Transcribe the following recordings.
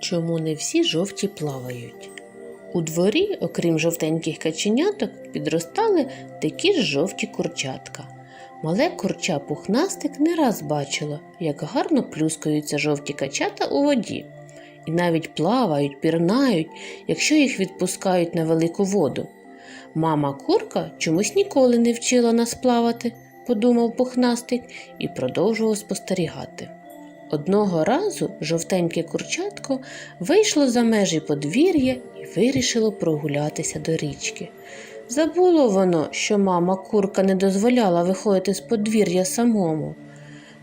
Чому не всі жовті плавають? У дворі, окрім жовтеньких каченяток, підростали такі ж жовті курчатка. Мале курча пухнастик не раз бачило, як гарно плюскаються жовті качата у воді, і навіть плавають, пірнають, якщо їх відпускають на велику воду. Мама курка чомусь ніколи не вчила нас плавати, подумав пухнастик і продовжував спостерігати. Одного разу жовтеньке курчатко вийшло за межі подвір'я і вирішило прогулятися до річки. Забуло воно, що мама курка не дозволяла виходити з подвір'я самому.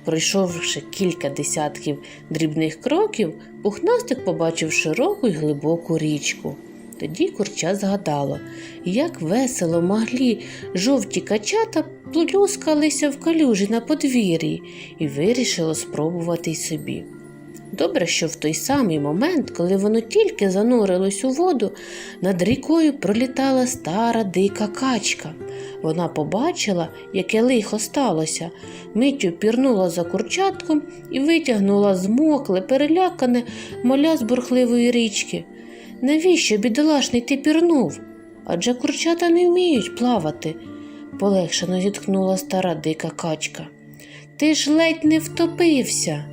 Пройшовши кілька десятків дрібних кроків, пухнастик побачив широку й глибоку річку. Тоді курча згадало, як весело могли жовті качата плюскалися в калюжі на подвір'ї і вирішило спробувати й собі. Добре, що в той самий момент, коли воно тільки занурилось у воду, над рікою пролітала стара дика качка. Вона побачила, яке лихо сталося, миттю пірнула за курчатком і витягнула змокле, перелякане моля з бурхливої річки. Навіщо, бідолашний, ти пірнув? Адже курчата не вміють плавати, полегшено зітхнула стара дика качка. Ти ж ледь не втопився.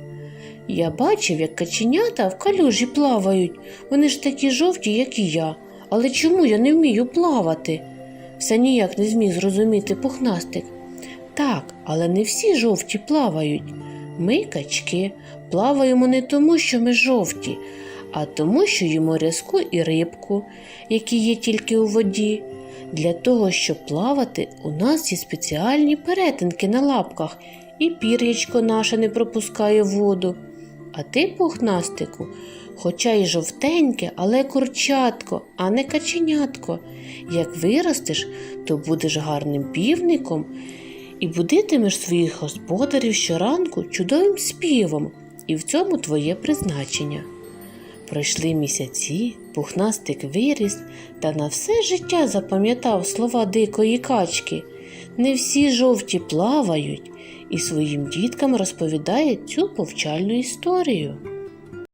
Я бачив, як каченята в калюжі плавають. Вони ж такі жовті, як і я. Але чому я не вмію плавати? Все ніяк не зміг зрозуміти пухнастик. Так, але не всі жовті плавають. Ми, качки, плаваємо не тому, що ми жовті, а тому, що їмо рязку і рибку, які є тільки у воді. Для того, щоб плавати, у нас є спеціальні перетинки на лапках, і пір'ячко наше не пропускає воду. А ти, пухнастику, хоча й жовтеньке, але курчатко, а не каченятко. Як виростеш, то будеш гарним півником і будитимеш своїх господарів щоранку чудовим співом, і в цьому твоє призначення. Пройшли місяці, пухнастик виріс та на все життя запам'ятав слова дикої качки. Не всі жовті плавають, і своїм діткам розповідає цю повчальну історію.